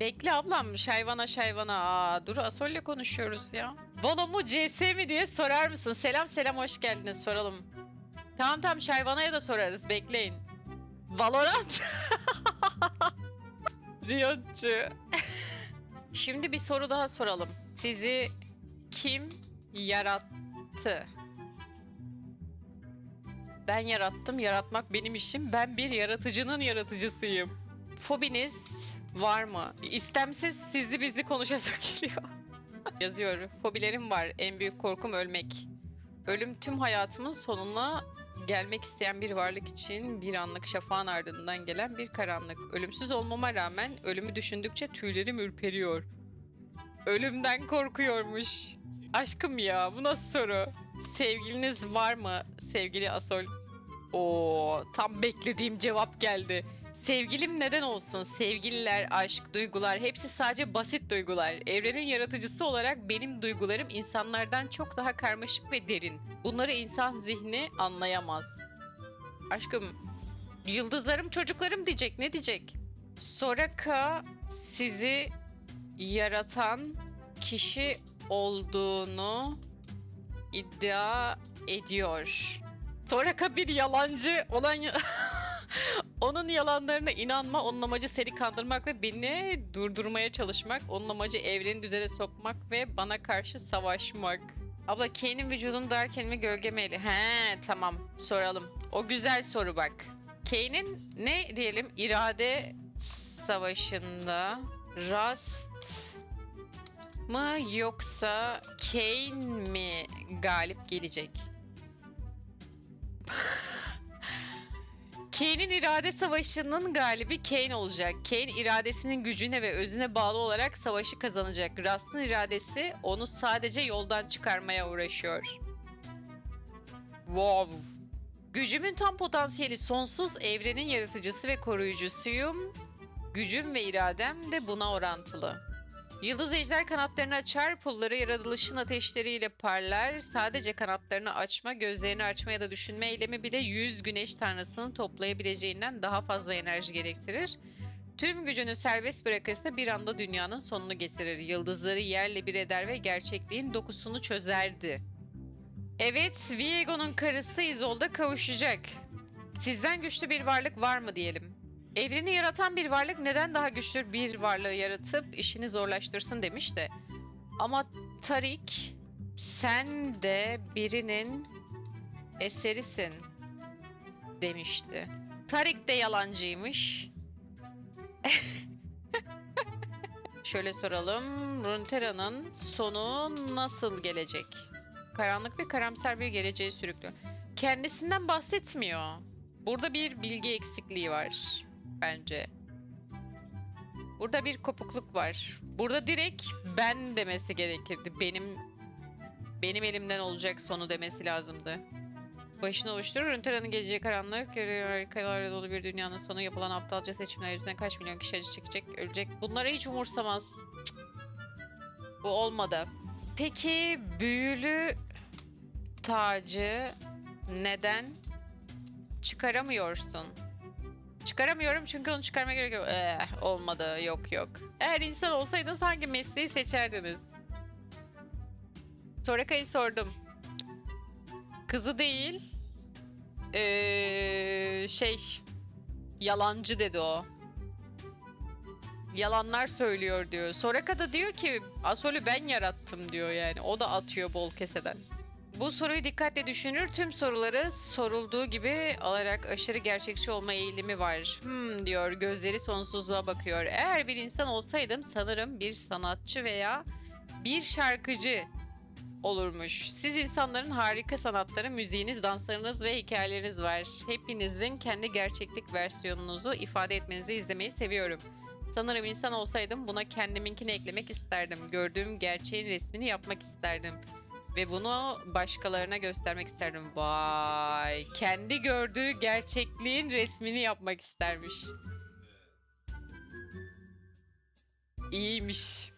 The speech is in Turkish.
Bekle ablam şayvana şayvana. Aa, dur Asol'le konuşuyoruz ya. Valo mu CS mi diye sorar mısın? Selam selam hoş geldiniz soralım. Tamam tamam şayvanaya da sorarız bekleyin. Valorant. Riyotçu. Şimdi bir soru daha soralım. Sizi kim yarattı? Ben yarattım. Yaratmak benim işim. Ben bir yaratıcının yaratıcısıyım. Fobiniz var mı? İstemsiz sizli bizli konuşasak geliyor. Yazıyor. Fobilerim var. En büyük korkum ölmek. Ölüm tüm hayatımın sonuna gelmek isteyen bir varlık için bir anlık şafağın ardından gelen bir karanlık. Ölümsüz olmama rağmen ölümü düşündükçe tüylerim ürperiyor. Ölümden korkuyormuş. Aşkım ya bu nasıl soru? Sevgiliniz var mı sevgili Asol? Oo tam beklediğim cevap geldi. Sevgilim neden olsun? Sevgililer, aşk, duygular hepsi sadece basit duygular. Evrenin yaratıcısı olarak benim duygularım insanlardan çok daha karmaşık ve derin. Bunları insan zihni anlayamaz. Aşkım, yıldızlarım çocuklarım diyecek ne diyecek? Soraka sizi yaratan kişi olduğunu iddia ediyor. Soraka bir yalancı olan onun yalanlarına inanma, onun amacı seni kandırmak ve beni durdurmaya çalışmak. Onun amacı evreni düzene sokmak ve bana karşı savaşmak. Abla Kane'in vücudunu derken mi gölge mi eli? He tamam soralım. O güzel soru bak. Kane'in ne diyelim irade savaşında Rust mı yoksa Kane mi galip gelecek? Kane'in irade savaşının galibi Kane olacak. Kane iradesinin gücüne ve özüne bağlı olarak savaşı kazanacak. Rust'ın iradesi onu sadece yoldan çıkarmaya uğraşıyor. Wow. Gücümün tam potansiyeli sonsuz, evrenin yaratıcısı ve koruyucusuyum. Gücüm ve iradem de buna orantılı. Yıldız ejder kanatlarını açar, pulları yaratılışın ateşleriyle parlar. Sadece kanatlarını açma, gözlerini açma ya da düşünme eylemi bile 100 güneş tanrısının toplayabileceğinden daha fazla enerji gerektirir. Tüm gücünü serbest bırakırsa bir anda dünyanın sonunu getirir. Yıldızları yerle bir eder ve gerçekliğin dokusunu çözerdi. Evet, Viego'nun karısı Isolda kavuşacak. Sizden güçlü bir varlık var mı diyelim. Evreni yaratan bir varlık neden daha güçlü bir varlığı yaratıp işini zorlaştırsın demiş de. Ama Tarik sen de birinin eserisin demişti. Tarik de yalancıymış. Şöyle soralım. Runeterra'nın sonu nasıl gelecek? Karanlık ve karamsar bir geleceği sürüklüyor. Kendisinden bahsetmiyor. Burada bir bilgi eksikliği var bence. Burada bir kopukluk var. Burada direkt ben demesi gerekirdi. Benim benim elimden olacak sonu demesi lazımdı. Başını oluşturur. Runeterra'nın geleceği karanlık, harikalarla dolu bir dünyanın sonu yapılan aptalca seçimler yüzünden kaç milyon kişi acı çekecek, ölecek. Bunları hiç umursamaz. Bu olmadı. Peki büyülü tacı neden çıkaramıyorsun? Çıkaramıyorum çünkü onu çıkarmaya gerek yok. Eh, olmadı. Yok yok. Eğer insan olsaydınız hangi mesleği seçerdiniz? Soraka'yı sordum. Kızı değil. Ee, şey. Yalancı dedi o. Yalanlar söylüyor diyor. Soraka da diyor ki Asol'ü ben yarattım diyor yani. O da atıyor bol keseden. Bu soruyu dikkatle düşünür, tüm soruları sorulduğu gibi alarak aşırı gerçekçi olma eğilimi var. Hmm diyor, gözleri sonsuzluğa bakıyor. Eğer bir insan olsaydım sanırım bir sanatçı veya bir şarkıcı olurmuş. Siz insanların harika sanatları, müziğiniz, danslarınız ve hikayeleriniz var. Hepinizin kendi gerçeklik versiyonunuzu ifade etmenizi izlemeyi seviyorum. Sanırım insan olsaydım buna kendiminkini eklemek isterdim. Gördüğüm gerçeğin resmini yapmak isterdim. Ve bunu başkalarına göstermek isterdim. Vay. Kendi gördüğü gerçekliğin resmini yapmak istermiş. İyiymiş.